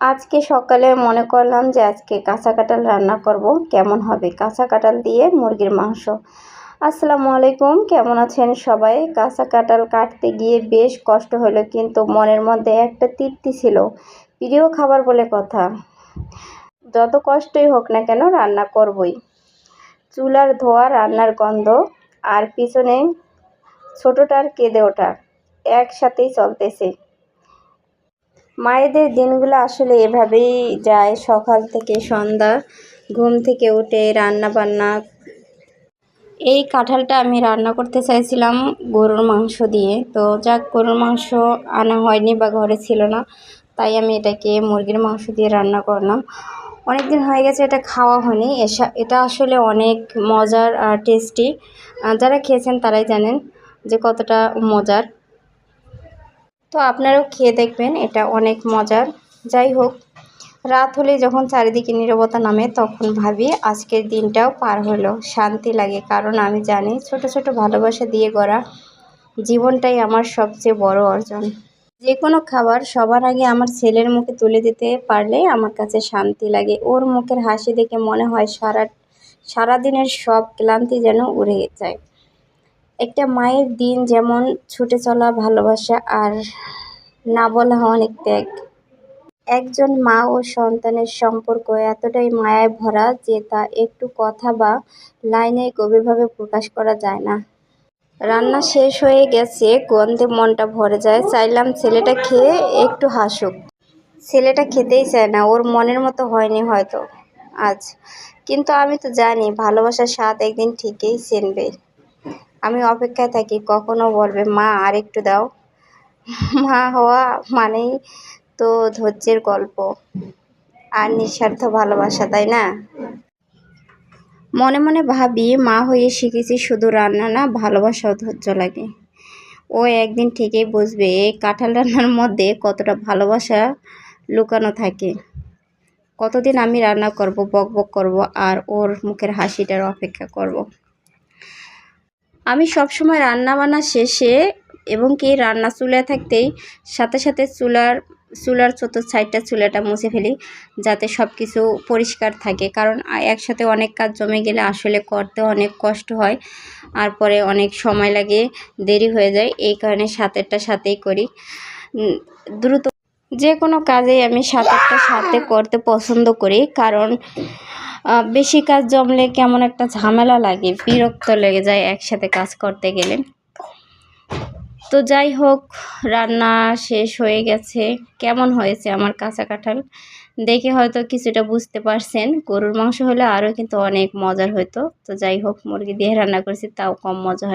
আজকে সকালে মনে করলাম যে আজকে কাঁচা কাঁঠাল রান্না করব। কেমন হবে? কাঁচা কাঁঠাল দিয়ে মুরগির মাংস। আসসালামু আলাইকুম, কেমন আছেন সবাই? কাঁচা কাঁঠাল কাটতে গিয়ে বেশ কষ্ট হলো, কিন্তু মনের মধ্যে একটা তৃপ্তি ছিল। প্রিয় খাবার বলে কথা। যত কষ্টই হোক না কেন রান্না করবই। চুলার ধোয়া, রান্নার গন্ধ, আর পিছনে ছোটোটার কেঁদে ওঠা একসাথেই চলতেছে। মায়েদের দিনগুলো আসলে এভাবেই যায়। সকাল থেকে সন্ধ্যা, ঘুম থেকে উঠে রান্না বান্না এই কাঁঠালটা আমি রান্না করতে চাইছিলাম গরুর মাংস দিয়ে। তো যাক, গরুর মাংস আনা হয়নি বা ঘরে ছিল না, তাই আমি এটাকে মুরগির মাংস দিয়ে রান্না করলাম। অনেক দিন হয়ে গেছে এটা খাওয়া হয়নি। এটা আসলে অনেক মজার আর টেস্টি। যারা খেয়েছেন তারাই জানেন যে কতটা মজার। তো আপনারাও খেয়ে দেখবেন, এটা অনেক মজার। যাই হোক, রাত হলে যখন চারিদিকে নীরবতা নামে তখন ভাবি আজকের দিনটাও পার হলো, শান্তি লাগে। কারণ আমি জানি ছোট ছোট ভালোবাসা দিয়ে গড়া জীবনটাই আমার সবচেয়ে বড় অর্জন। যে কোনো খাবার সবার আগে আমার ছেলের মুখে তুলে দিতে পারলে আমার কাছে শান্তি লাগে। ওর মুখের হাসি দেখে মনে হয় সারা, সারাদিনের সব ক্লান্তি যেন উড়ে যায়। একটা মায়ের দিন যেমন ছুটে চলা, ভালোবাসা আর না বলা অনেক ত্যাগ। একজন মা ও সন্তানের সম্পর্ক এতটাই মায়ায় ভরা যে তা একটু কথা বা লাইনে গভীরভাবে প্রকাশ করা যায় না। রান্না শেষ হয়ে গেছে, গন্ধে মনটা ভরে যায়। চাইলাম ছেলেটা খেয়ে একটু হাসুক। ছেলেটা খেতেই চায় না, ওর মনের মতো হয়নি হয়তো আজ। কিন্তু আমি তো জানি, ভালোবাসার স্বাদ একদিন ঠিকই চেনবে আমি অপেক্ষায় থাকি, কখনো বলবে, মা আর একটু দাও। মা হওয়া মানেই তো ধৈর্যের গল্প আর নিঃস্বার্থ ভালোবাসা, তাই না? মনে মনে ভাবি, মা হয়ে শিখেছি শুধু রান্না না ভালোবাসাও ধৈর্য লাগে। ও একদিন ঠিকই বুঝবে কাঁঠাল রান্নার মধ্যে কতটা ভালোবাসা লুকানো থাকে। কতদিন আমি রান্না করব, বক বক করব, আর ওর মুখের হাসিটার অপেক্ষা করব। আমি সবসময় রান্না বান্না শেষে এবং কি রান্না চুলায় থাকতেই সাথে সাথে চুলার চুলার চতুর্থ সাইডটা চুলাটা মুছে ফেলি যাতে সব কিছু পরিষ্কার থাকে। কারণ একসাথে অনেক কাজ জমে গেলে আসলে করতে অনেক কষ্ট হয় আর পরে অনেক সময় লাগে, দেরি হয়ে যায়। এই কারণে সাতেরটা সাথেই করি। দ্রুত যে কোনো কাজেই আমি সাতেরটা সাথে করতে পছন্দ করি। কারণ বেশি কাজ জমলে কেমন একটা ঝামেলা লাগে, বিরক্ত লেগে যায় একসাথে কাজ করতে গেলে। তো যাই হোক, রান্না শেষ হয়ে গেছে। কেমন হয়েছে আমার কাঁচা কাঁঠাল? দেখে হয়তো কিছুটা বুঝতে পারছেন। গরুর মাংস হলে আরও কিন্তু অনেক মজার হতো তো যাই হোক, মুরগি দিয়ে রান্না করেছি, তাও কম মজা হয়